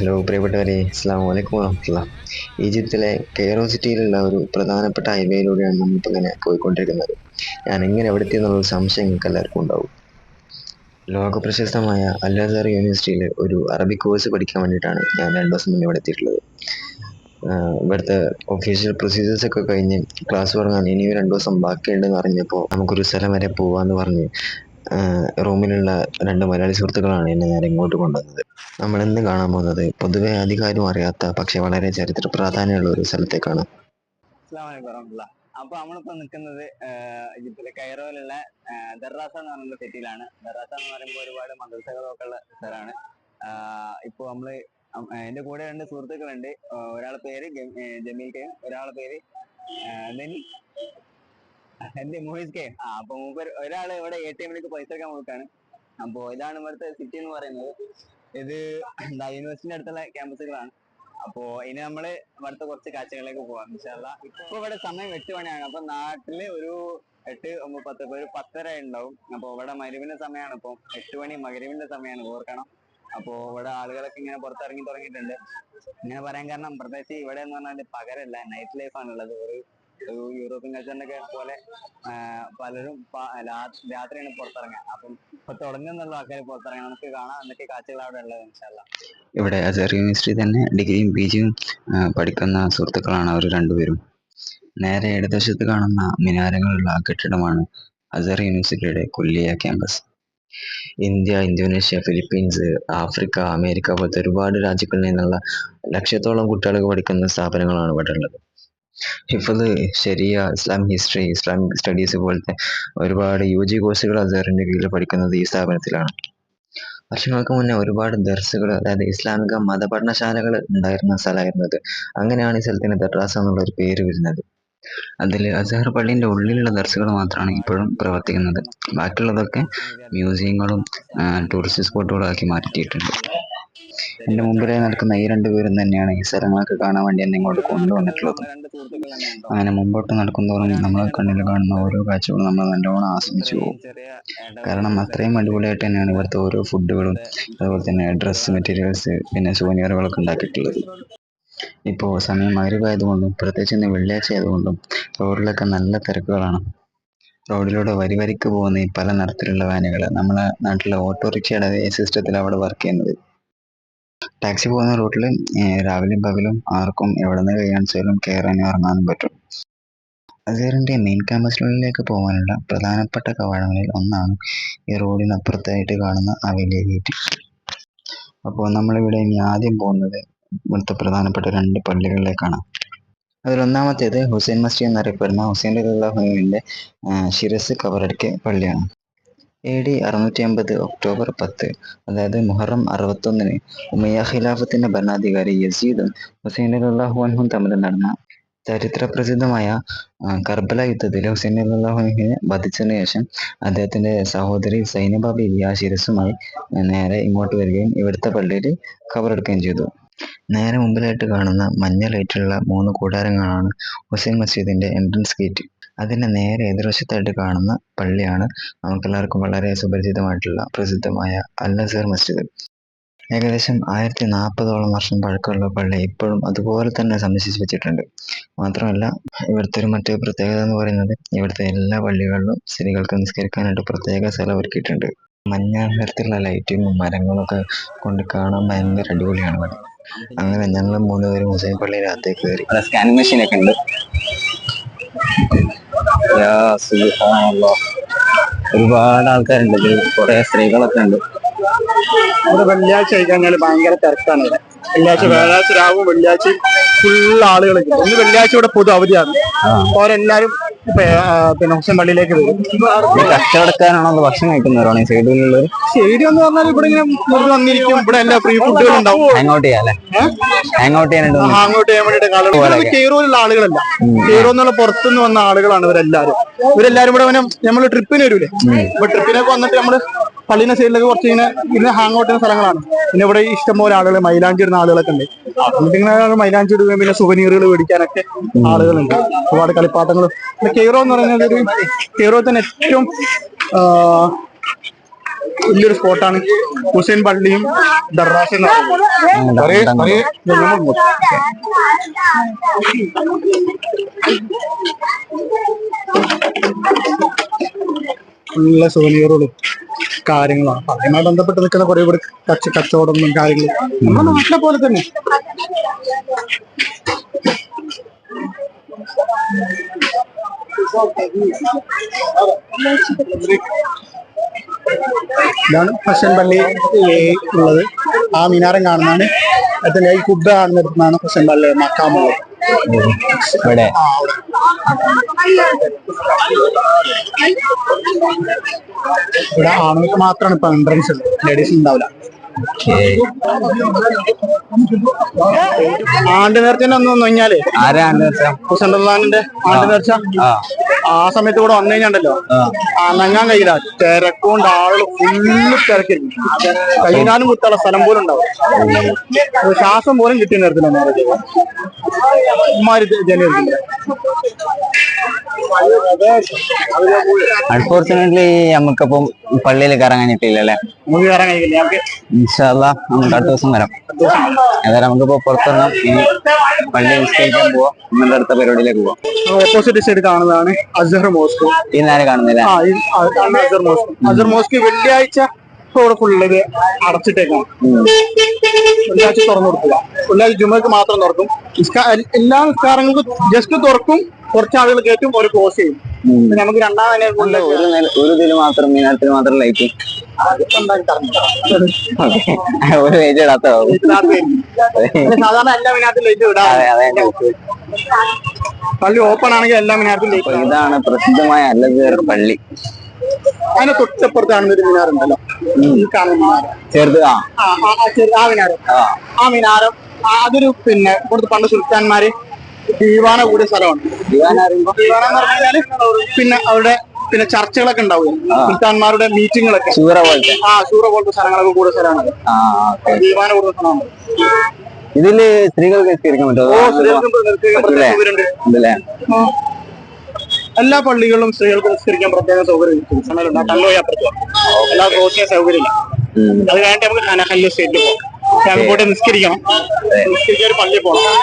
Hello പ്രിയപ്പെട്ടവരെ അസ്സാം വലൈക്കും വാഹമുല്ല ഈജിപ്തിലെ കെയറോ സിറ്റിയിലുള്ള ഒരു പ്രധാനപ്പെട്ട ഹൈവേയിലൂടെയാണ് നമ്മളിപ്പോൾ ഇങ്ങനെ പോയിക്കൊണ്ടിരിക്കുന്നത്. ഞാൻ എങ്ങനെ എവിടെ എത്തിയെന്നുള്ള സംശയം നിങ്ങൾക്ക് എല്ലാവർക്കും ഉണ്ടാവും. ലോക പ്രശസ്തമായ അൽ അസർ യൂണിവേഴ്സിറ്റിയിൽ ഒരു അറബിക് കോഴ്സ് പഠിക്കാൻ വേണ്ടിയിട്ടാണ് ഞാൻ രണ്ട് ദിവസം മുന്നേ ഇവിടെ എത്തിയിട്ടുള്ളത്. ഇവിടുത്തെ ഒഫീഷ്യൽ പ്രൊസീജിയേഴ്സ് ഒക്കെ കഴിഞ്ഞ് ക്ലാസ് തുടങ്ങാൻ ഇനിയും രണ്ട് ദിവസം ബാക്കിയുണ്ടെന്ന് അറിഞ്ഞപ്പോൾ നമുക്കൊരു സ്ഥലം വരെ പോകാമെന്ന് പറഞ്ഞ് റൂമിലുള്ള രണ്ട് മലയാളി സുഹൃത്തുക്കളാണ് എന്നെ ഞാൻ ഇങ്ങോട്ട് കൊണ്ടുവന്നത്. നമ്മൾ ഇന്ന് കാണാൻ പോകുന്നത്? പൊതുവെ അധികാരം അറിയാത്ത പക്ഷെ വളരെ ചരിത്ര പ്രാധാന്യമുള്ള ഒരു സ്ഥലത്തേക്കാണ്. അപ്പൊ നമ്മളിപ്പോ നിൽക്കുന്നത് ഈജിപ്തിലെ കൈറോയിലുള്ള ദർറാസ എന്ന് പറയുന്ന സിറ്റിയിലാണ്. ദറാസ എന്ന് പറയുമ്പോൾ ഒരുപാട് മദ്രസകളൊക്കെ ഉള്ള സ്ഥലമാണ്. ഇപ്പൊ നമ്മൾ എന്റെ കൂടെ രണ്ട് സുഹൃത്തുക്കളുണ്ട്. ഒരാളെ പേര് ജമീൽ കെ ഒരാളെ പേര് ലെനി എന്റെ മോഹിസ് ആ അപ്പൊ മൂപ്പര് ഒരാൾ ഇവിടെ എ ടി എമ്മിലേക്ക് പൈസ എടുക്കാൻ നോക്കാണ് അപ്പൊ ഇതാണ് ഇവിടുത്തെ സിറ്റി എന്ന് പറയുന്നത്. ഇത് യൂണിവേഴ്സിറ്റിന്റെ അടുത്തുള്ള ക്യാമ്പസുകളാണ് അപ്പോ ഇനി നമ്മൾ ഇവിടുത്തെ കുറച്ച് കാഴ്ചകളിലേക്ക് പോവാം ഇപ്പൊ ഇവിടെ സമയം എട്ട് മണിയാണ്. അപ്പൊ നാട്ടിൽ ഒരു എട്ട് പത്ത് ഒരു പത്തര ഉണ്ടാവും. അപ്പൊ ഇവിടെ മരുവിന്റെ സമയമാണ് ഇപ്പൊ. എട്ട് മണി മകരുവിന്റെ സമയമാണ് ഓർക്കണം. അപ്പോ ഇവിടെ ആളുകളൊക്കെ ഇങ്ങനെ പുറത്തിറങ്ങി തുടങ്ങിയിട്ടുണ്ട്. ഇങ്ങനെ പറയാൻ കാരണം പ്രത്യേകിച്ച് ഇവിടെ എന്ന് പറഞ്ഞാൽ പകരല്ല നൈറ്റ് ലൈഫ് ആണുള്ളത്. ഒരു യൂറോപ്യൻ കൾച്ചറിനൊക്കെ പോലെ പലരും രാത്രിയാണ് പുറത്തിറങ്ങുക. അപ്പം ഇപ്പൊ തുടങ്ങുന്നുള്ള ആൾക്കാർ പുറത്തിറങ്ങാം നമുക്ക് കാണാം. എന്തൊക്കെ കാഴ്ചകൾ അവിടെ ഉള്ളത് ഇൻഷാല്ല ഇവിടെ അസർ യൂണിവേഴ്സിറ്റി തന്നെ ഡിഗ്രിയും പി ജിയും പഠിക്കുന്ന സുഹൃത്തുക്കളാണ് അവർ രണ്ടുപേരും. നേരെ ഇടതുവശത്ത് കാണുന്ന മിനാരങ്ങളുള്ള കെട്ടിടമാണ് അസർ യൂണിവേഴ്സിറ്റിയുടെ കൊല്ലിയ campus. India Indonesia Philippines Africa America പോലത്തെ ഒരുപാട് രാജ്യങ്ങളിൽ നിന്നുള്ള ലക്ഷത്തോളം കുട്ടികൾക്ക് പഠിക്കുന്ന സ്ഥാപനങ്ങളാണ് ഇവിടെ ഉള്ളത്. ഹിഫദ് ശരിയ ഇസ്ലാം ഹിസ്റ്ററി ഇസ്ലാമിക് സ്റ്റഡീസ് പോലത്തെ ഒരുപാട് യു ജി കോഴ്സുകൾ അസറിന്റെ കീഴിൽ പഠിക്കുന്നത് ഈ സ്ഥാപനത്തിലാണ്. വർഷങ്ങൾക്ക് മുന്നേ ഒരുപാട് ദർസുകൾ അതായത് ഇസ്ലാമിക മതപഠനശാലകൾ ഉണ്ടായിരുന്ന സ്ഥലമായിരുന്നു ഇത് അങ്ങനെയാണ് ഈ സ്ഥലത്തിന് ദർറാസ എന്നുള്ള ഒരു പേര് വരുന്നത്. അതിൽ അസഹർ പള്ളിന്റെ ഉള്ളിലുള്ള ദർസുകൾ മാത്രമാണ് ഇപ്പോഴും പ്രവർത്തിക്കുന്നത്. ബാക്കിയുള്ളതൊക്കെ മ്യൂസിയങ്ങളും ടൂറിസ്റ്റ് സ്പോട്ടുകളും ആക്കി മാറ്റിയിട്ടുണ്ട്. എന്റെ മുമ്പിലായി നടക്കുന്ന ഈ രണ്ടുപേരും തന്നെയാണ് ഈ സ്ഥലങ്ങളൊക്കെ കാണാൻ വേണ്ടി എന്നെ ഇങ്ങോട്ട് കൊണ്ടുവന്നിട്ടുള്ളത്. അങ്ങനെ മുമ്പോട്ട് നടക്കുന്നതോറും നമ്മളെ കണ്ണിൽ കാണുന്ന ഓരോ കാഴ്ചകളും നമ്മൾ നല്ലോണം ആസ്വദിച്ചു പോകും. കാരണം അത്രയും അടിപൊളിയായിട്ട് തന്നെയാണ് ഇവിടുത്തെ ഓരോ ഫുഡുകളും അതുപോലെ തന്നെ ഡ്രസ്സ് മെറ്റീരിയൽസ് പിന്നെ സൂനിയറുകളൊക്കെ ഉണ്ടാക്കിയിട്ടുള്ളത്. ഇപ്പോൾ സമയം മകരുവായതുകൊണ്ടും പ്രത്യേകിച്ച് ഇന്ന് വെള്ളിയാഴ്ച ആയതുകൊണ്ടും റോഡിലൊക്കെ നല്ല തിരക്കുകളാണ്. റോഡിലൂടെ വരി വരിക്ക് പോകുന്ന ഈ പല നിറത്തിലുള്ള വാനുകൾ നമ്മളെ നാട്ടിലെ ഓട്ടോറിക്ഷയുടെ സിസ്റ്റത്തിൽ അവിടെ വർക്ക് ചെയ്യുന്നത്. ടാക്സി പോകുന്ന റൂട്ടിൽ രാവിലെയും പകലും ആർക്കും എവിടെ നിന്ന് കഴിയാൻ വെച്ചാലും കയറാനും ഇറങ്ങാനും പറ്റും. അസീറിന്റെ മെയിൻ ക്യാമ്പസിലേക്ക് പോകാനുള്ള പ്രധാനപ്പെട്ട കവാടങ്ങളിൽ ഒന്നാണ് ഈ റോഡിനപ്പുറത്തായിട്ട് കാണുന്ന ആ വലിയ ഗേറ്റ് അപ്പോൾ നമ്മളിവിടെ ഇനി ആദ്യം പോകുന്നത് ഇവിടുത്തെ പ്രധാനപ്പെട്ട രണ്ട് പള്ളികളിലേക്കാണ്. അതിലൊന്നാമത്തേത് ഹുസൈൻ മസ്ജിദ് എന്നറിയപ്പെടുന്ന ഹുസൈൻ അള്ളാഹുവിന്റെ ശിരസ് കവറടക്കിയ പള്ളിയാണ്. എ ഡി അറുന്നൂറ്റി അമ്പത് ഒക്ടോബർ പത്ത്. അതായത് മുഹറം അറുപത്തൊന്നിന് ഉമയ്യ ഖിലാഫത്തിന്റെ ഭരണാധികാരി യസീദും ഹുസൈൻ അള്ളാഹുഅൻഹും തമ്മിൽ നടന്ന ചരിത്ര പ്രസിദ്ധമായ കർബല യുദ്ധത്തിൽ ഹുസൈൻ അള്ളാഹുവിനെ വധിച്ചതിന് ശേഷം അദ്ദേഹത്തിന്റെ സഹോദരി സൈനബ ഇലിയാ ശിരസുമായി നേരെ ഇങ്ങോട്ട് വരികയും ഇവിടുത്തെ പള്ളിയിൽ കബറെടുക്കുകയും ചെയ്തു. നേരെ മുമ്പിലായിട്ട് കാണുന്ന മഞ്ഞ ലൈറ്റുള്ള മൂന്ന് കൂടാരങ്ങളാണ് ഹുസൈൻ മസ്ജിദിന്റെ എൻട്രൻസ് ഗേറ്റ് അതിന്റെ നേരെ എതിർവശത്തായിട്ട് കാണുന്ന പള്ളിയാണ് നമുക്കെല്ലാവർക്കും വളരെ സുപരിചിതമായിട്ടുള്ള പ്രസിദ്ധമായ അൽ അസർ മസ്ജിദ്. ഏകദേശം ആയിരത്തി നാൽപ്പതോളം വർഷം പഴക്കമുള്ള പള്ളി ഇപ്പോഴും അതുപോലെ തന്നെ സംരക്ഷിച്ച് വെച്ചിട്ടുണ്ട് മാത്രമല്ല ഇവിടുത്തെ ഒരു മറ്റൊരു പ്രത്യേകത എന്ന് പറയുന്നത് ഇവിടുത്തെ എല്ലാ പള്ളികളിലും സ്ത്രീകൾക്ക് നിസ്കരിക്കാനായിട്ട് പ്രത്യേക സ്ഥലം ഒരുക്കിയിട്ടുണ്ട്. മഞ്ഞ നിറത്തിലുള്ള ലൈറ്റിങ്ങും മരങ്ങളൊക്കെ കൊണ്ട് കാണാൻ ഭയങ്കര അടിപൊളിയാണ് അങ്ങനെ ഞങ്ങൾ മൂന്നുപേരും മുസ്ലിം പള്ളിയിൽ അകത്തേക്ക് കയറി. സ്കാനിങ് മെഷീൻ ഒക്കെ ഉണ്ട്. ഒരുപാട് ആൾക്കാരുണ്ട് കുറെ സ്ത്രീകളൊക്കെ ഉണ്ട്. ഇവിടെ വെള്ളിയാഴ്ച കഴിക്കാൻ കഴിഞ്ഞാൽ ഭയങ്കര തിരക്കാണ്. ഇവിടെ വെള്ളിയാഴ്ച വ്യാഴാഴ്ച രാവും വെള്ളിയാഴ്ച ഫുൾ ആളുകൾ ഇന്ന് വെള്ളിയാഴ്ച ഇവിടെ പൊതു അവധിയാണ് അവരെല്ലാരും പിന്നെ ഹുസൈൻ പള്ളിയിലേക്ക് വരും. കച്ചവടക്കാരാണോ ഭക്ഷണം കഴിക്കുന്നവരാണോ ഈ സൈഡിലുള്ളവർ സ്റ്റേഡിയം എന്ന് പറഞ്ഞാൽ ഇവിടെ ഇങ്ങനെ വെറുതെ വന്നിരിക്കും. ഇവിടെ എല്ലാ ഫ്രീ ഫുഡുകൾ ഉണ്ടാവും. ഹാങ് ഔട്ട് ചെയ്യാം അല്ലേ ഹാങ് ഔട്ട് ചെയ്യാനായിട്ട് വന്നു. ഹാങ് ഔട്ട് ചെയ്യാൻ വേണ്ടിയിട്ട് ആളുകൾ കെയ്റോയിലുള്ള ആളുകളല്ല. കെയ്റോ എന്നുള്ള പുറത്തുനിന്ന് വന്ന ആളുകളാണ് ഇവരെല്ലാരും ഇവരെല്ലാരും ഇവിടെ നമ്മൾ ട്രിപ്പിന് വരൂലേ? അപ്പൊ ട്രിപ്പിനൊക്കെ വന്നിട്ട് നമ്മൾ പള്ളിന്റെ സൈഡിലൊക്കെ കുറച്ച് ഇങ്ങനെ ഇങ്ങനെ ഹാങ് ഔട്ട് ചെയ്യുന്ന സ്ഥലങ്ങളാണ്. പിന്നെ ഇവിടെ ഇഷ്ടംപോലെ ആളുകൾ മൈലാഞ്ചി ഇടുന്ന ആളുകളൊക്കെ ഉണ്ട്. ഇങ്ങനെ മൈലാഞ്ചി ഇടുകയും പിന്നെ സുവനീറുകൾ മേടിക്കാനൊക്കെ ആളുകളുണ്ട്. ഒരുപാട് കളിപ്പാട്ടങ്ങൾ പിന്നെ കെയ്റോ എന്ന് പറയുന്നത് ഒരു കെയ്റോ തന്നെ ഏറ്റവും വലിയൊരു സ്പോട്ടാണ് ഹുസൈൻ പള്ളിയും ദർറാസ് എന്ന് പറയുന്നത്. നല്ല ഒരേ കാര്യങ്ങളാണ്. അതുമായി ബന്ധപ്പെട്ട് നിൽക്കുന്ന കുറെ കൂടി കച്ച കച്ചവടങ്ങളും കാര്യങ്ങളും നമ്മുടെ നാട്ടിലെ പോലെ തന്നെ. ഇതാണ് ഹസൻ പള്ളി ഉള്ളത്. ആ മിനാരം കാണുന്നതാണ്. അതിന്റെ ഈ കുബ്ബ കാണുന്നിടത്തുനിന്നാണ് ഹസൻ പള്ളി മക്കാമുള്ളത്. ഇവിടെ. ഇവിടെ ആണുങ്ങൾക്ക് മാത്രമാണ് ഇപ്പൊ എൻട്രൻസ് ലേഡീസ് ഉണ്ടാവില്ല. ആണ്ട് നേർച്ചന്റെ ഒന്ന് വന്നു കഴിഞ്ഞാൽ ആരാണ് രസം? ഹുസൈൻലാനിന്റെ ആണ്ട് നേർച്ച ആ സമയത്ത് കൂടെ വന്നു കഴിഞ്ഞാണ്ടല്ലോ? അനങ്ങാൻ കഴിയില്ല. തിരക്കൊണ്ട് ആളുകൾ ഫുള്ള് തിരക്കിരിക്കും കഴിഞ്ഞാലും കുത്തുള്ള സ്ഥലം പോലും ഉണ്ടാവും ശ്വാസം പോലും കിട്ടിയ നേരത്തില്ല നേരത്തെ ഉമ്മാര് ജനിച്ചില്ല അൺഫോർച്ചുനേറ്റ്ലി നമുക്കിപ്പം പള്ളിയിൽ കഴിയില്ല. ഞങ്ങൾക്ക് ഇൻഷാല്ല നമുക്ക് അടുത്ത ദിവസം വരാം. അതായത് നമുക്കിപ്പോ പുറത്തിറങ്ങാം ഇനി പള്ളി പോവാം. നമ്മുടെ അടുത്ത പരിപാടിയിലേക്ക് പോവാം. ഓപ്പോസിറ്റ് സൈഡ് കാണുന്നതാണ്. അസഹർ മോസ്ക്. ഈ കാണുന്നില്ല? അസർ മോസ്ക്. അസർ മോസ്ക് വെള്ളിയാഴ്ച ഇവിടെ ഫുള്ളത് ഇത് അടച്ചിട്ടേക്കാണ്. വെള്ളിയാഴ്ച തുറന്നു കൊടുക്കുക. വെള്ളിയാഴ്ച ജുമക്ക് മാത്രം തുറക്കും. എല്ലാ നിസ്കാരങ്ങൾക്കും ജസ്റ്റ് തുറക്കും. കുറച്ച് ആളുകൾ കയറ്റും ഒരു ക്ലോസ് ചെയ്യും. നമുക്ക് രണ്ടാം നില- ഒരു ഇതിൽ മാത്രം മീനാരത്തിൽ മാത്രം ലൈറ്റ് ഒരു ലൈറ്റ് ഇടാത്ത സാധാരണ എല്ലാ മിനാറ്റിലും ലൈറ്റ് ഇടാം പള്ളി ഓപ്പൺ ആണെങ്കിൽ എല്ലാം ലൈറ്റ് ഇതാണ് പ്രസിദ്ധമായ അല്ലജേർ പള്ളി. അതിന്റെ തൊട്ടപ്പുറത്ത് ഒരു മിനാരുണ്ടല്ലോ ഈ കാണുന്ന ചെറുത് ആ. ആ മിനാരം. ആ. മിനാരം അതൊരു പിന്നെ ഇവിടുത്തെ പണ്ട് സുൽത്താൻമാര് ദീവാന കൂടിയ സ്ഥലമാണ്. ദീവാന എന്ന് പറഞ്ഞു പിന്നെ അവരുടെ പിന്നെ ചർച്ചകളൊക്കെ ഉണ്ടാവും സുൽത്താൻമാരുടെ മീറ്റിങ്ങുകളൊക്കെ. പോലത്തെ. ആ സൂറ പോലത്തെ സ്ഥലങ്ങളൊക്കെ കൂടിയ സ്ഥലമാണ്. ദീവാന കൂടുതൽ സ്ഥലമാണ്. ഇതിൽ സ്ത്രീകൾക്ക് നിസ്കരിക്കാൻ പറ്റുമോ. എല്ലാ പള്ളികളിലും സ്ത്രീകൾക്ക് നിസ്കരിക്കാൻ പ്രത്യേക സൗകര്യം അപ്പുറത്ത് എല്ലാ ക്രോസിയ സൗകര്യമില്ല ഉം. അത് കഴിഞ്ഞിട്ട് നമുക്ക് കനഹല്ല് സ്റ്റേറ്റിൽ പോകാം ഞങ്ങൾ പോയിട്ട് നിസ്കരിക്കണം നിസ്കരിക്കാൻ ഒരു പള്ളിയിൽ പോകണം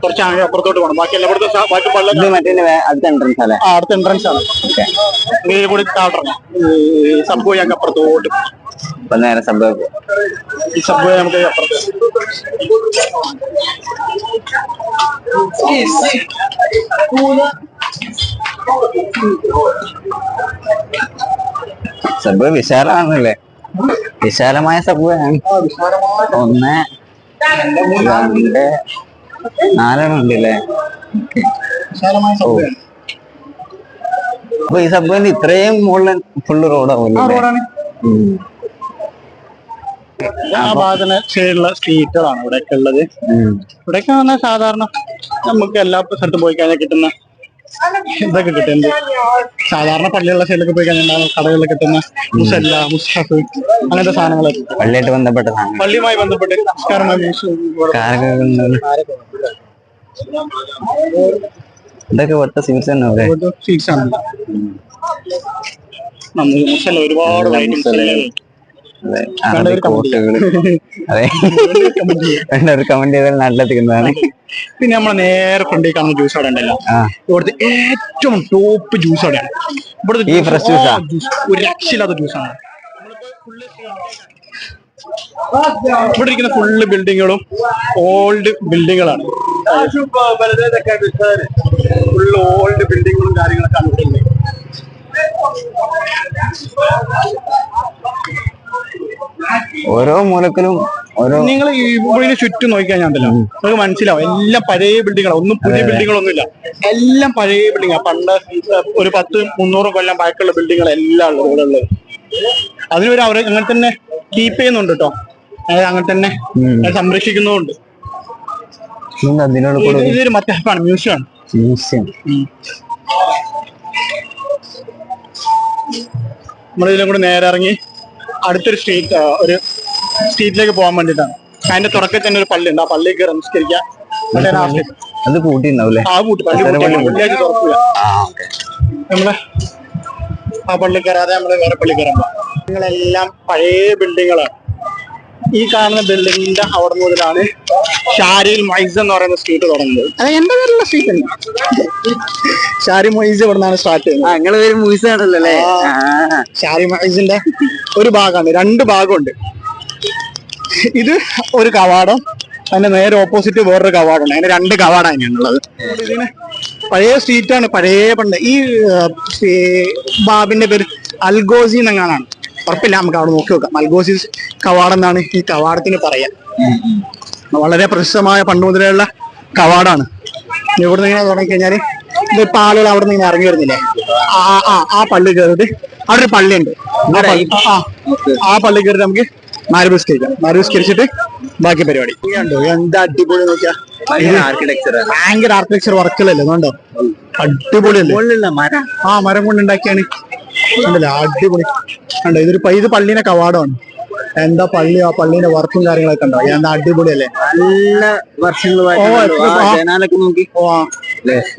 കുറച്ച് അപ്പുറത്തോട്ട് പോകണം ബാക്കി എല്ലായിടത്തും ബാക്കി പള്ളി അടുത്ത എൻട്രൻസ് അല്ലേ ആ അടുത്ത എൻട്രൻസ് ആണ് ഇതിൽ കൂടി സംഭവം ഞങ്ങൾക്ക് അപ്പുറത്തോട്ട് അപ്പൊ നേരെ സംഭവം ഈ സബ്വേ നമുക്ക് സംഭവം വിശാലമാണല്ലേ? വിശാലമായ സംഭവമാണ്. ഒന്ന് രണ്ട് നാലെണ്ണം ഉണ്ടല്ലേ. അപ്പൊ ഈ സംഭവം ഇത്രയും മുകളിൽ ഫുള്ള് റോഡാവും ആ ഭാഗത്തിന് സൈഡിലുള്ള സ്ട്രീറ്റുകളാണ് ഇവിടെയൊക്കെ ഉള്ളത്. ഇവിടെയൊക്കെ പറഞ്ഞാൽ സാധാരണ നമുക്ക് എല്ലാ സ്ഥലത്തും പോയി കഴിഞ്ഞാൽ കിട്ടുന്ന ഇതൊക്കെ കിട്ടുന്നത് സാധാരണ പള്ളിയുള്ള സൈഡിലൊക്കെ പോയി കഴിഞ്ഞാൽ കടകളിൽ കിട്ടുന്ന മുസല്ല മുസ്ഹഫ് അങ്ങനത്തെ സാധനങ്ങളൊക്കെ. പള്ളിയായിട്ട് ബന്ധപ്പെട്ട പള്ളിയുമായി ബന്ധപ്പെട്ട് നിസ്കാരമായി ഇതൊക്കെ ഒറ്റ സ്വീറ്റ്സ് തന്നെ സ്വീറ്റ്സ് ആണ്. നമ്മൾ മുസല്ല ഒരുപാട് അതെ. കമന്റ് ചെയ്താൽ നാട്ടിലെത്തിക്കുന്നതാണ് പിന്നെ നമ്മൾ നേരെ ഫ്രണ്ടിൽ കാണുന്ന ജ്യൂസ് അവിടെ ഉണ്ടല്ലോ. ഇവിടുത്തെ ഏറ്റവും ടോപ്പ് ജ്യൂസ് അവിടെയാണ്. ഇവിടുത്തെ ഈ? ആ, juice. ഒരു രക്ഷയില്ലാത്ത ജ്യൂസാണ് ഇവിടെ ഇരിക്കുന്ന ഫുള്ള് ബിൽഡിങ്ങുകളും ഓൾഡ് ബിൽഡിങ്ങുകളാണ് ഫുള്ള് ഓൾഡ് ബിൽഡിങ്ങുകളും കാര്യങ്ങളൊക്കെ ഇവിടെ. ഓരോ മൂലക്കലും ഓരോ നിങ്ങൾ ഇവിടെ ചുറ്റും നോക്കിക്കഴിഞ്ഞാൽ നമുക്ക് മനസ്സിലാവും. എല്ലാം പഴയ ബിൽഡിങ്ങാണ് ഒന്നും പുതിയ ബിൽഡിങ്ങുകളൊന്നും ഇല്ല എല്ലാം പഴയ ബിൽഡിങ്ങാണ് പണ്ട് ഒരു പത്ത് മുന്നൂറ് കൊല്ലം പഴക്കമുള്ള ബിൽഡിങ്ങുകൾ എല്ലാം ഉള്ളത് ഇവിടെ ഉള്ളത്. അതിനൊരു അവർ അങ്ങനെ തന്നെ കീപ്പ് ചെയ്യുന്നുണ്ട് കേട്ടോ അങ്ങനെ തന്നെ സംരക്ഷിക്കുന്നുണ്ട് സംരക്ഷിക്കുന്നുമുണ്ട്. ഇതൊരു മറ്റപ്പാണ് മ്യൂസിയമാണ് മ്യൂസിയം നമ്മളിതിലും കൂടെ നേരെ ഇറങ്ങി. അടുത്തൊരു സ്ട്രീറ്റ് ഒരു സ്ട്രീറ്റിലേക്ക് പോകാൻ വേണ്ടിട്ടാണ്. അതിന്റെ തുടക്കത്തിൽ തന്നെ ഒരു പള്ളി ഉണ്ട് ആ പള്ളിയിൽ കയറി നമസ്കരിക്കുക അത് കൂട്ടിണ്ടാവൂലേ ആ കൂട്ടി പള്ളി? വെള്ളിയാഴ്ച തുറക്കൂല. ആ ഓക്കെ. നമ്മൾ ആ പള്ളി കയറാതെ നമ്മൾ വേറെ പള്ളി കയറാൻ നിങ്ങളെല്ലാം പഴയ ബിൽഡിങ്ങുകളാണ് ഈ കാണുന്ന ബിൽഡിങ്ങിന്റെ അവിടെ മുതലാണ് ഷാരിൽ മൈസ് എന്ന് പറയുന്ന സ്ട്രീറ്റ് തുടങ്ങുന്നത്. അത് എന്റെ പേരുള്ള സ്ട്രീറ്റ് തന്നെ ഷാരി മൊയ്സ് ഇവിടെ നിന്നാണ് സ്റ്റാർട്ട് ചെയ്യുന്നത് നിങ്ങളെ പേര് മൊയ്സ് ആണല്ലോ അല്ലേ. ഷാരി മൈസിന്റെ ഒരു ഭാഗമാണ് രണ്ട് ഭാഗമുണ്ട്. ഇത് ഒരു കവാടം അതിന്റെ നേരെ ഓപ്പോസിറ്റ് വേറൊരു കവാടം അതിന്റെ രണ്ട് കവാടാണ് ഉള്ളത് ഇതിന് പഴയ സ്ട്രീറ്റ് ആണ് പഴയ പണ്ട്. ഈ ഈ ബാബിന്റെ പേര് അൽഗോസി എന്നെങ്ങാനാണ് ഉറപ്പില്ല നമുക്ക് അവിടെ നോക്കി നോക്കാം. അൽഗോസി കവാടം എന്നാണ് ഈ കവാടത്തിന് പറയാ. വളരെ പ്രശസ്തമായ പണ്ട് മുതലുള്ള കവാടാണ്. ഇവിടെ നിന്ന് ഇങ്ങനെ തുടങ്ങി കഴിഞ്ഞാൽ ഇപ്പൊ ആളുകൾ അവിടെ നിന്ന് ഇറങ്ങി വരുന്നില്ലേ? ആ ആ ആ പള്ളി കയറിയിട്ട് അവിടെ ഒരു പള്ളിയുണ്ട്. ആ പള്ളി- ആ, ആ പള്ളി കയറിയിട്ട് നമുക്ക് മാരുപുസ്കരിക്കാം മാരുപുസ്കരിച്ചിട്ട് ബാക്കി പരിപാടി. കണ്ടോ എന്താ അടിപൊളി നോക്കിയാ? ഭയങ്കര ആർക്കിടെക്ചർ വർക്കുകളല്ലേ? അതുകൊണ്ടോ അടിപൊളിയല്ലേ? മരം ആ മരം കൊണ്ട് ഉണ്ടാക്കിയാണ് അടിപൊളി. കണ്ടോ? ഇതൊരു ഇത് പള്ളീനെ കവാടമാണ്. എന്താ പള്ളി? ആ പള്ളീന്റെ വർക്കും കാര്യങ്ങളൊക്കെ ഉണ്ടോ? എന്താ അടിപൊളിയല്ലേ? നല്ല വർഷങ്ങൾ നോക്കി.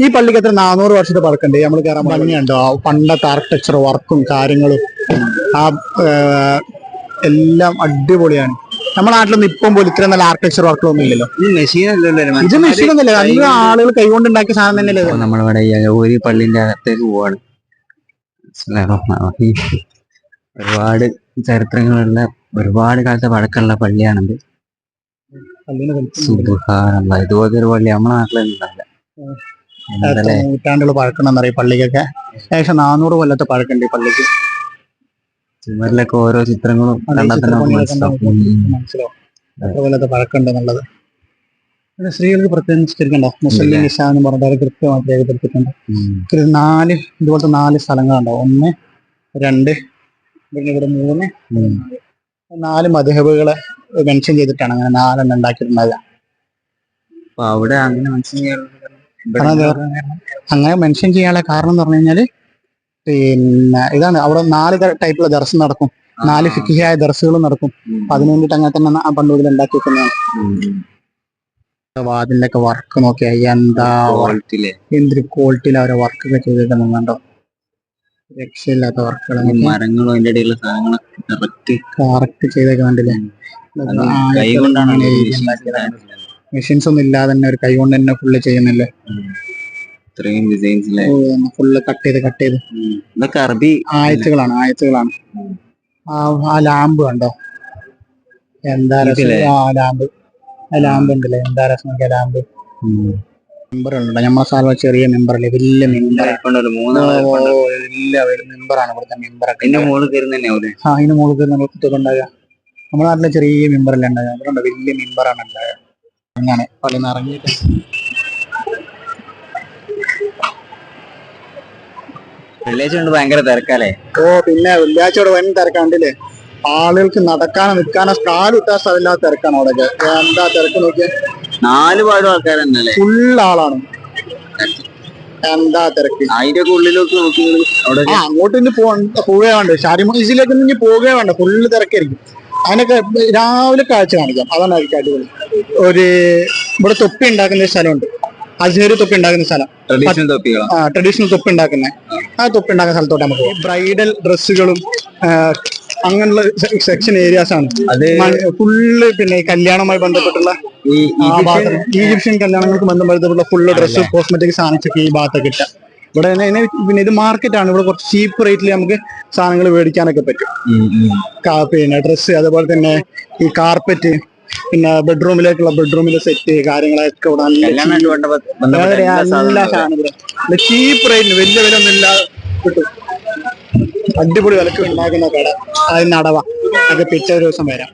ഈ പള്ളിക്ക് എത്ര നാനൂറ് വർഷത്തെ പഴക്കണ്ട് നമ്മൾ കയറാൻ ഭംഗിയുണ്ടോ? ആ പണ്ടത്തെ ആർക്കിടെക്ചർ വർക്കും കാര്യങ്ങളും. ആ എല്ലാം അടിപൊളിയാണ്. നമ്മുടെ നാട്ടിലൊന്നും ഇപ്പം പോലും ഇത്രയും നല്ല ആർക്കിടെക്ചർ വർക്കുകളൊന്നും ഇല്ലല്ലോ. ഇത് മെഷീൻ ഒന്നുമില്ല അന്ന് ആളുകൾ കൈകൊണ്ട് ഉണ്ടാക്കിയ സാധനം തന്നെയല്ലേ? നമ്മളിവിടെ ഒരു പള്ളിന്റെ അകത്തേക്ക് പോവാണ്. ഒരുപാട് ചരിത്രങ്ങളുള്ള ഒരുപാട് കാലത്തെ പഴക്കമുള്ള പള്ളിയാണത്. ഇതുപോലൊരു ഇതുപോലത്തെ ഒരു പള്ളി നമ്മുടെ നാട്ടിലുണ്ടല്ല നൂറ്റാണ്ടുകൾ പഴക്കണം എന്നറിയ പള്ളിക്കൊക്കെ. ഏകദേശം നാനൂറ് കൊല്ലത്തെ പഴക്കമുണ്ട് ഈ പള്ളിക്ക്. ചുമരിലൊക്കെ ഓരോ ചിത്രങ്ങളും കൊല്ലത്തെ പഴക്കമുണ്ട് എന്നുള്ളത്. പിന്നെ സ്ത്രീകൾക്ക് പ്രത്യേകം നിസ്കരിക്കണ്ടോ മുസ്ലിം ഇഷാ നിശ എന്ന് അവർ കൃത്യമായിട്ട് രേഖപ്പെടുത്തിയിട്ടുണ്ട്. നാല് ഇതുപോലത്തെ നാല് സ്ഥലങ്ങളുണ്ടാവും ഒന്ന് രണ്ട് പിന്നെ ഇവിടെ മൂന്ന്. നാല് മധുഹബുകളെ മെൻഷൻ ചെയ്തിട്ടാണ് അങ്ങനെ നാലെണ്ണം ഉണ്ടാക്കിയിട്ടുണ്ടാവുക അവിടെ അങ്ങനെ മെൻഷൻ ചെയ്യാനുള്ള കാരണം എന്ന് പറഞ്ഞു കഴിഞ്ഞാൽ പിന്നെ ഇതാണ്. അവിടെ നാല് ടൈപ്പിലുള്ള ദർശനം നടക്കും. നാല് ഫിക്കിയായ ദർസുകളും നടക്കും. അപ്പൊ അതിനു വേണ്ടിയിട്ട് അങ്ങനെ തന്നെ ആ പണ്ട് മുതൽ ഉണ്ടാക്കി വെക്കുന്നതാണ് വാതിലിന്റെ ഒക്കെ വർക്ക് നോക്കിയാ എന്താ എന്തൊരു ക്വാളിറ്റിയിൽ അവരെ വർക്കൊക്കെ ചെയ്തിട്ടുണ്ടോ രക്ഷയില്ലാത്ത വർക്കുകൾ മരങ്ങളും അതിന്റെ ഇടയിലുള്ള സാധനങ്ങളൊക്കെ കറക്റ്റ് കറക്റ്റ് ചെയ്തൊക്കെ കണ്ടില്ലേ അത് കൈ കൊണ്ടാണ് മെഷീൻസ് ഒന്നും ഇല്ലാതെ തന്നെ ഒരു കൈ കൊണ്ട് തന്നെ ഫുള്ള് ചെയ്യുന്നില്ലേ? ഇത്രയും ഡിസൈൻസ് ഫുള്ള് കട്ട് ചെയ്ത് കട്ട് ചെയ്ത്. ഇതൊക്കെ അറബി ആയത്തുകളാണ് ആയത്തുകളാണ്. ആ ആ ലാമ്പ് കണ്ടോ? എന്താ രസം? ആ ലാമ്പ്. ആ ലാമ്പ് ഉണ്ടല്ലേ? എന്താ രസം ലാമ്പ്? മെമ്പർ ഉണ്ട് നമ്മളെ സാല ചെറിയ മെമ്പറല്ലേ? വലിയ വലിയ മെമ്പറാണ് ഇവിടുത്തെ മെമ്പറൊക്കെ. അതിന്റെ മുകളിൽ കയറുന്ന തന്നെ അവർ ആ അതിന് മുകളിൽ കുത്തുണ്ടാകുക നമ്മുടെ നാട്ടിലെ ചെറിയ മെമ്പറല്ലേ ഉണ്ടാകുക അവിടെ ഉണ്ട് വലിയ മെമ്പറാണ് ഉണ്ടാകുക അങ്ങനെ പള്ളി നിറങ്ങിയിട്ട് വെള്ളിയാഴ്ച കൊണ്ട് ഭയങ്കര തിരക്കാലേ ഓ പിന്നെ വെള്ളിയാഴ്ചയോടെ വൻ തിരക്കാണ്ടില്ലേ ആളുകൾക്ക് നടക്കാനോ നിൽക്കാനോ കാലിട്ടാ സ്ഥലമില്ലാത്ത തിരക്കാണ് അവിടെ എന്താ തിരക്ക് നോക്കിയാൽ നാല് പാടും ആൾക്കാരല്ലേ ഫുൾ ആളാണ്. എന്താ തിരക്ക്? അതിന്റെ ഉള്ളിലോട്ട് നോക്കി അവിടെ ആ അങ്ങോട്ട് ഇനി പോവുകയേ വേണ്ട ഷാരിമോസിലേക്ക് ഇനി പോവുകയേ വേണ്ട. ഫുള്ള് തിരക്കായിരിക്കും. അതിനൊക്കെ രാവിലെ കാഴ്ച കാണിക്കാം. അതാണ് ആയിരിക്കും അടിപൊളി. ഒരു ഇവിടെ തൊപ്പി ഉണ്ടാക്കുന്ന ഒരു സ്ഥലമുണ്ട്. അജ്മീർ തൊപ്പി ഉണ്ടാക്കുന്ന സ്ഥലം. ട്രഡീഷണൽ തൊപ്പികളാണ് ആ ട്രഡീഷണൽ തൊപ്പി ഉണ്ടാക്കുന്ന. ആ തൊപ്പി ഉണ്ടാക്കുന്ന സ്ഥലത്തോട്ട് നമുക്ക് പോകാം ബ്രൈഡൽ ഡ്രസ്സുകളും അങ്ങനെയുള്ള സെക്ഷൻ ഏരിയാസ് ആണ്. അത് ഫുള്ള് പിന്നെ കല്യാണവുമായി ബന്ധപ്പെട്ടുള്ള ഈ ഈജിപ്ഷ്യൻ കല്യാണങ്ങൾക്ക് ബന്ധപ്പെട്ടുള്ള ഫുള്ള് ഡ്രസ്സ് കോസ്മെറ്റിക് സാധനങ്ങളൊക്കെ ഈ ഭാഗത്തൊക്കെ കിട്ടുക ഇവിടെ പിന്നെ ഇത് മാർക്കറ്റാണ് ഇവിടെ കുറച്ച് ചീപ്പ് റേറ്റിൽ നമുക്ക് സാധനങ്ങൾ മേടിക്കാനൊക്കെ പറ്റും. പിന്നെ ഡ്രസ്സ് അതുപോലെ തന്നെ ഈ കാർപ്പറ്റ് പിന്നെ ബെഡ്റൂമിലേക്കുള്ള ബെഡ്റൂമിലെ സെറ്റ് കാര്യങ്ങളൊക്കെ ഇവിടെ എല്ലാ സാധനങ്ങളും ചീപ്പ് റേറ്റിന് വലിയ വില ഒന്നും ഇല്ലാതെ കിട്ടും. അടിപൊളി വിലക്ക് ഉണ്ടാക്കുന്ന കട. അതിന് അടവ. അത് പിറ്റേ ദിവസം വരാം.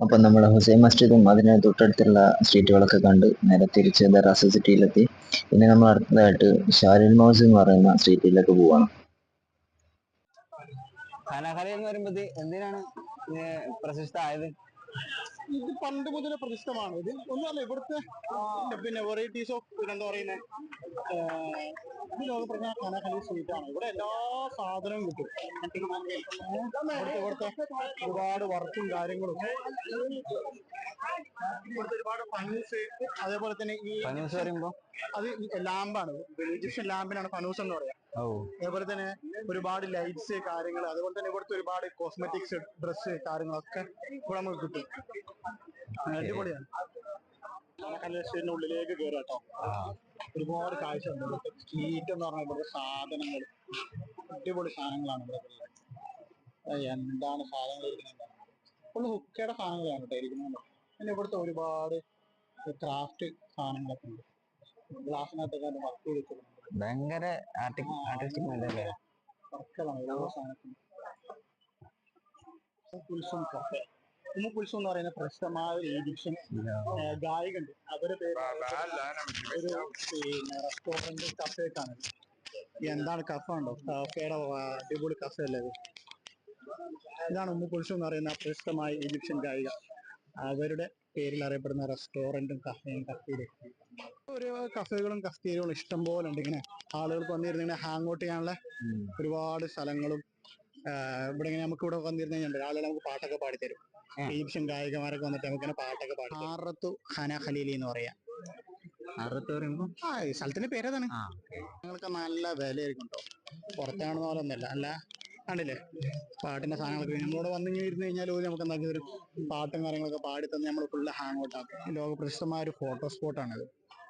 അപ്പം നമ്മൾ ഹുസൈൻ മസ്ജിദും അതിന് തൊട്ടടുത്തുള്ള സ്ട്രീറ്റുകളൊക്കെ കണ്ട് നേരെ തിരിച്ച് ദറാസ സിറ്റിയിലെത്തി. പിന്നെ നമ്മൾ അടുത്തതായിട്ട് ഷാരിൽ മൗസ് എന്ന് പറയുന്ന സ്ട്രീറ്റിലേക്ക് പോവാണ്. ഖാനാഖാലി എന്ന് പറയുമ്പോൾ എന്തിനാണ് പ്രശസ്തമായത്? ഇത് പണ്ട് മുതലേ പ്രസിദ്ധമാണ് ഇത് ഒന്നുമല്ല ഇവിടുത്തെ പിന്നെ വെറൈറ്റീസ് ഓഫ് എന്താ പറയുന്നത് ഇത് ലോകപ്രധാന കനകലി സ്വീറ്റ് ആണ്. ഇവിടെ എല്ലാ സാധനവും കിട്ടും. ഇവിടുത്തെ ഇവിടുത്തെ ഒരുപാട് വർക്കും കാര്യങ്ങളും. ഇവിടുത്തെ ഒരുപാട് ഫനൂസ് അതേപോലെ തന്നെ ഈ ഫനൂസ് പറയുമ്പോ? അത് ലാമ്പാണ് ഈജിപ്ഷ്യൻ ലാമ്പിനാണ് ഫനൂസ് എന്ന് പറയാം. അതേപോലെ തന്നെ ഒരുപാട് ലൈറ്റ്സ് കാര്യങ്ങൾ അതുപോലെ തന്നെ ഇവിടുത്തെ ഒരുപാട് കോസ്മെറ്റിക്സ് ഡ്രസ്സ് കാര്യങ്ങളൊക്കെ ഇവിടെ നമുക്ക് കിട്ടും. അടിപൊളിയാണ്. കല്യാണ ഉള്ളിലേക്ക് കേറട്ടോ ഒരുപാട് കാഴ്ച ഉണ്ട് സ്ട്രീറ്റ് എന്ന് പറഞ്ഞാൽ ഇവിടുത്തെ സാധനങ്ങൾ അടിപൊളി സാധനങ്ങളാണ് ഇവിടെ. എന്താണ് സാധനങ്ങൾ ഇരിക്കുന്നത്? ഫുള്ള് ഹുക്കയുടെ സാധനങ്ങളാണ് കേട്ടോ ഇരിക്കുന്നത് പിന്നെ ഇവിടുത്തെ ഒരുപാട് ക്രാഫ്റ്റ് സാധനങ്ങളൊക്കെ ഉണ്ട്. ഗ്ലാസിനകത്തൊക്കെ വർക്ക് ചെയ്തിട്ടുണ്ട് ഭയങ്കര ആർട്ടിസ്റ്റിക് സാധനത്തിനും. കുൽസും കഫേ ഉമ്മ കുൽസും എന്ന് പറയുന്ന പ്രശസ്തമായ ഒരു ഈജിപ്ഷ്യൻ ഗായികണ്ട് അവരുടെ പേര് ഒരു പിന്നെ റെസ്റ്റോറന്റ് കഫേക്കാണ്. എന്താണ് കഫ ഉണ്ടോ? കഫേയുടെ അടിപൊളി കഫ അല്ലേ ഇതാണ് ഉമ്മു കുൽസും എന്ന് പറയുന്ന പ്രശസ്തമായ ഈജിപ്ഷ്യൻ ഗായിക. അവരുടെ പേരിൽ അറിയപ്പെടുന്ന റെസ്റ്റോറന്റും കഫേയും കഫേയും ഒരു കഫേകളും കഫേകളും ഇഷ്ടം പോലെ ഉണ്ട്. ഇങ്ങനെ ആളുകൾക്ക് വന്നിരുന്ന് ഇങ്ങനെ ഹാങ് ഔട്ട് ചെയ്യാനുള്ള ഒരുപാട് സ്ഥലങ്ങളും ഇവിടെ ഇങ്ങനെ നമുക്ക് ഇവിടെ വന്നിരുന്നു കഴിഞ്ഞാൽ ആളുകൾ നമുക്ക് പാട്ടൊക്കെ പാടിത്തരും. തരും ഈജിപ്ഷ്യൻ ഗായികമാരൊക്കെ വന്നിട്ട് നമുക്ക് ഇങ്ങനെ പാട്ടൊക്കെ പാടി ആറത്തു ഹന ഖലീലി എന്ന് പറയാം. ആ ഈ സ്ഥലത്തിന്റെ പേരതാണ്. ഞങ്ങൾക്ക് നല്ല വിലയായിരിക്കും കേട്ടോ. പുറത്താണെന്ന് പോലെ ഒന്നല്ല അല്ല കണ്ടില്ലേ? പാട്ടിന്റെ സാധനങ്ങളൊക്കെ നമ്മളോട് വന്നു ഇരുന്ന് കഴിഞ്ഞാൽ പോലും നമുക്ക് എന്താക്കി ഒരു പാട്ടും കാര്യങ്ങളൊക്കെ പാടി തന്നെ നമ്മൾ ഫുള്ള് ഹാങ് ഔട്ട് ആക്കും. ലോക പ്രശസ്തമായ ഒരു ഫോട്ടോ സ്പോട്ടാണിത്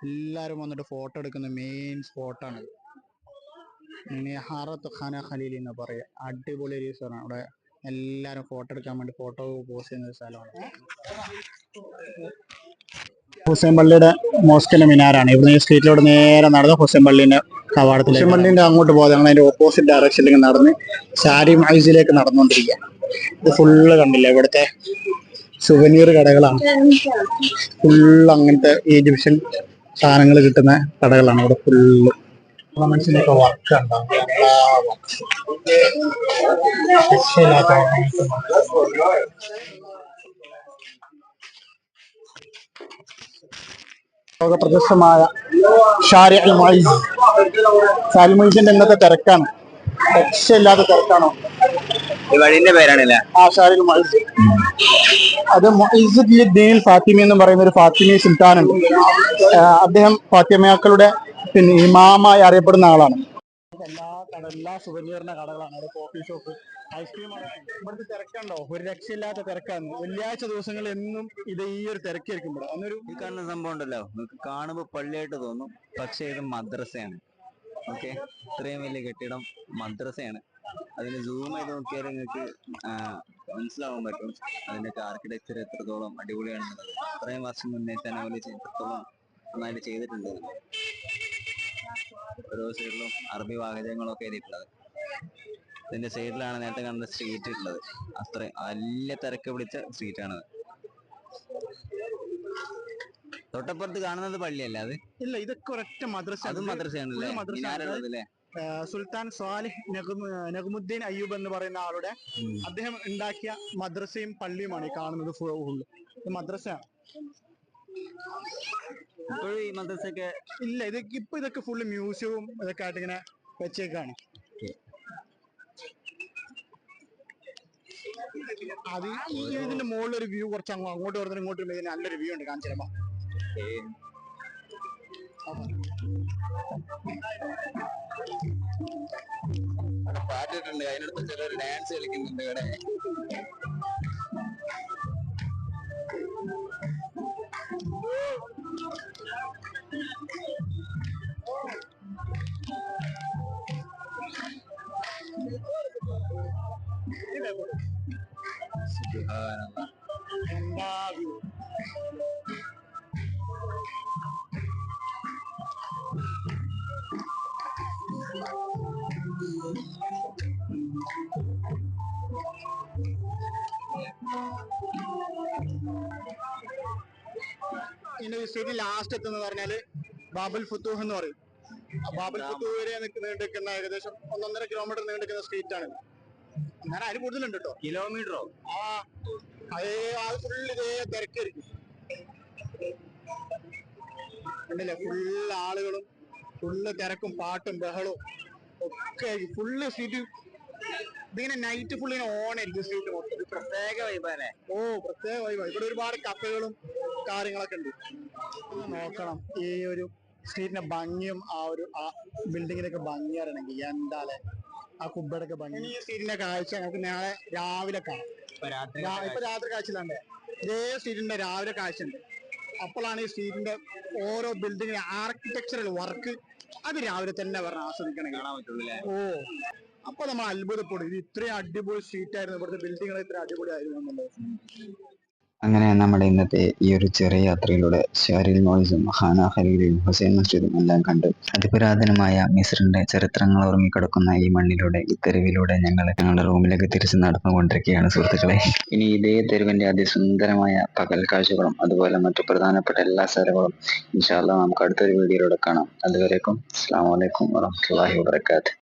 എല്ലാവരും വന്നിട്ട് ഫോട്ടോ എടുക്കുന്ന മെയിൻ സ്പോട്ടാണ് ഇനി ഹറത്ത് ഖാന ഖലീൽ എന്ന് പറയുക അടിപൊളി ഒരു സ്ഥലമാണ് അവിടെ എല്ലാരും ഫോട്ടോ എടുക്കാൻ വേണ്ടി ഫോട്ടോ പോസ്റ്റ് ചെയ്യുന്ന ഒരു സ്ഥലമാണ്. ഹുസൈൻ പള്ളിയുടെ മോസ്കിന്റെ മിനാരാണ്. ഇവിടുന്ന് ഈ സ്ട്രീറ്റിലൂടെ നേരെ നടന്ന് ഹുസൈൻ പള്ളിന്റെ കവാടത്തിൽ ഹുസൈൻ പള്ളിന്റെ അങ്ങോട്ട് പോകാതെ ഞങ്ങൾ അതിന്റെ ഓപ്പോസിറ്റ് ഡയറക്ഷനിലേക്ക് നടന്ന് ഷാരി മൈസിലേക്ക് നടന്നുകൊണ്ടിരിക്കുക. ഇത് ഫുള്ള് കണ്ടില്ല? ഇവിടുത്തെ സുവനീർ കടകളാണ്. ഫുള്ള് അങ്ങനത്തെ ഈജിപ്ഷ്യൻ സാധനങ്ങൾ കിട്ടുന്ന കടകളാണ്. ഇവിടെ ഫുള്ള് ഓർണമെന്റ്സിന്റെ ഒക്കെ വർക്ക് ഉണ്ടാവും. ലോക പ്രശസ്തമായ ഷാരി അൽ മൈസ് സാലിമൈസിന്റെ ഇന്നത്തെ തിരക്കാണ്. രക്ഷയില്ലാത്ത തിരക്കാണോ? ഈ വഴിന്റെ പേരാണല്ലേ? ആ അത് മൊയ്സുദ്ദീൻ ഫാത്തിമി എന്ന് പറയുന്ന ഒരു ഫാത്തിമി സുൽത്താനുണ്ട്. അദ്ദേഹം ഫാത്തിമയാക്കളുടെ പിന്നെ ഇമാമായി അറിയപ്പെടുന്ന ആളാണ്. എല്ലാ കട എല്ലാ സുവനീറിന്റെ കടകളാണ്. അവിടെ കോഫി ഷോപ്പ് ഐസ്ക്രീം ഇവിടുത്തെ തിരക്കുണ്ടോ? ഒരു രക്ഷയില്ലാത്ത തിരക്കാണ്. വെള്ളിയാഴ്ച ദിവസങ്ങളിൽ എന്നും ഇത് ഈ ഒരു തിരക്കായിരിക്കും ഇവിടെ. അന്നൊരു ഈ കാണുന്ന സംഭവം ഉണ്ടല്ലോ. നിങ്ങൾക്ക് കാണുമ്പോൾ പള്ളിയായിട്ട് തോന്നും. പക്ഷേ ഇത് മദ്രസയാണ്. ഓക്കെ? ഇത്രയും വലിയ കെട്ടിടം മദ്രസയാണ്. അതിന് സൂം ചെയ്ത് നോക്കിയാൽ നിങ്ങൾക്ക് മനസ്സിലാവാൻ പറ്റും അതിന്റെയൊക്കെ ആർക്കിടെക്ചർ എത്രത്തോളം അടിപൊളിയാണെന്നുള്ളത്. ഇത്രയും വർഷം മുന്നേ തന്നെ അവർ എത്രത്തോളം നന്നായിട്ട് ചെയ്തിട്ടുണ്ട്. ഓരോ സൈഡിലും അറബി വാചകങ്ങളൊക്കെ എഴുതിയിട്ടുള്ളത്. ഇതിന്റെ സൈഡിലാണ് നേരത്തെ കണ്ട സ്ട്രീറ്റ് ഉള്ളത്. അത്ര വലിയ തിരക്ക് പിടിച്ച സ്ട്രീറ്റ് ആണത്. തൊട്ടപ്പുറത്ത് കാണുന്നത് പള്ളിയല്ല അത്? ഇല്ല ഇതൊക്കെ ഒരൊറ്റ മദ്രസ അതും മദ്രസയാണല്ലേ? അല്ലേ സുൽത്താൻ സ്വാലിഹ് നഗമുദ്ദീൻ അയ്യൂബ് എന്ന് പറയുന്ന ആളുടെ അദ്ദേഹം ഉണ്ടാക്കിയ മദ്രസയും പള്ളിയുമാണ് ഈ കാണുന്നത് ഫുള്ള്. മദ്രസയാണ് ഇപ്പോഴും ഈ മദ്രസയൊക്കെ ഇല്ല ഇതൊക്കെ ഇപ്പൊ ഇതൊക്കെ ഫുള്ള് മ്യൂസിയവും ഇതൊക്കെ ആയിട്ട് ഇങ്ങനെ വെച്ചേക്കാണ്. അത് ഇതിന്റെ മുകളിലൊരു വ്യൂ കുറച്ച് അങ്ങ് അങ്ങോട്ട് വരുന്നതിന് ഇങ്ങോട്ട് നല്ലൊരു വ്യൂ ഉണ്ട് കാണിച്ചു തരാം പാട്ടിട്ടുണ്ട് അതിനടുത്ത് ചിലർ ഡാൻസ് കളിക്കുന്നുണ്ട് ഇവിടെ സുബ്ഹാനല്ലാഹ്. ഇതിന്റെ ലാസ്റ്റ് എത്തുന്നത് പറഞ്ഞാൽ ബാബുൽ ഫുത്തൂഹ് എന്ന് പറയും. ബാബുൽ ഫുത്തൂഹ് വരെ നീണ്ടിരിക്കുന്ന ഏകദേശം ഒന്നൊന്നര കിലോമീറ്റർ നീണ്ടിരിക്കുന്ന സ്ട്രീറ്റ് ആണ്. അങ്ങനെ അതിന് കൂടുതലുണ്ട് കേട്ടോ കിലോമീറ്ററോ ആ അതേ ആ ഫുള്ള് ഇതേ തിരക്കായിരിക്കും ഫുൾ ഫുള്ള് ആളുകളും ഫുള്ള് തിരക്കും പാട്ടും ബഹളവും ഒക്കെ ഫുള്ള് സ്ട്രീറ്റ് ഇതിങ്ങനെ നൈറ്റ് ഫുള്ളിനെ ഓണായിരിക്കും സ്ട്രീറ്റ് മൊത്തം. പ്രത്യേക വൈബാല്ലേ ഓ പ്രത്യേക വൈബാണ്. ഇവിടെ ഒരുപാട് കഫേകളും കാര്യങ്ങളൊക്കെ ഉണ്ട്. നോക്കണം. ഈ ഒരു സ്ട്രീറ്റിന്റെ ഭംഗിയും ആ ഒരു ആ ബിൽഡിങ്ങിനൊക്കെ ഭംഗി അറിയണമെങ്കിൽ എന്താല്ലേ ആ കുബ്ബടൊക്കെ ഭംഗി. ഈ സ്ട്രീറ്റിന്റെ കാഴ്ച നമുക്ക് നാളെ രാവിലെ കാണാം. ഇപ്പൊ രാത്രി കാഴ്ചയിലാണ്ടേ ഇതേ സ്ട്രീറ്റിന്റെ രാവിലെ കാഴ്ച ഉണ്ട്. അപ്പോഴാണ് ഈ സ്ട്രീറ്റിന്റെ ഓരോ ബിൽഡിങ്ങിന്റെ ആർക്കിടെക്ചറൽ വർക്ക് അത് രാവിലെ തന്നെ പറഞ്ഞ ആസ്വദിക്കണം കാണാൻ പറ്റുള്ളൂ അല്ലേ? ഓ. അപ്പൊ നമ്മൾ അത്ഭുതപ്പെടും. ഇത് ഇത്രയും അടിപൊളി സ്ട്രീറ്റ് ആയിരുന്നു. ഇവിടുത്തെ ബിൽഡിങ്ങുകൾ ഇത്ര അടിപൊളി ആയിരുന്നു എന്നുള്ളത്. അങ്ങനെ നമ്മുടെ ഇന്നത്തെ ഈ ഒരു ചെറിയ യാത്രയിലൂടെ ഷാരിൽ മോയിസും ഹാന ഖലീലും ഹുസൈൻ മസ്ജിദും എല്ലാം കണ്ടു. അതിപുരാതനമായ മിസ്രിന്റെ ചരിത്രങ്ങൾ ഉറങ്ങിക്കിടക്കുന്ന ഈ മണ്ണിലൂടെ ഈ തെരുവിലൂടെ ഞങ്ങൾ ഞങ്ങളുടെ റൂമിലേക്ക് തിരിച്ച് നടന്നുകൊണ്ടിരിക്കുകയാണ് സുഹൃത്തുക്കളെ. ഇനി ഇതേ തെരുവിന്റെ അതിസുന്ദരമായ പകൽ കാഴ്ചകളും അതുപോലെ മറ്റു പ്രധാനപ്പെട്ട എല്ലാ സ്ഥലങ്ങളും ഇൻഷാല്ല നമുക്ക് അടുത്തൊരു വീഡിയോയിലൂടെ കാണാം. അതുവരേക്കും അസ്സാം വലൈക്കും വറഹമത്തല്ലാഹി വാബർക്കാത്ത്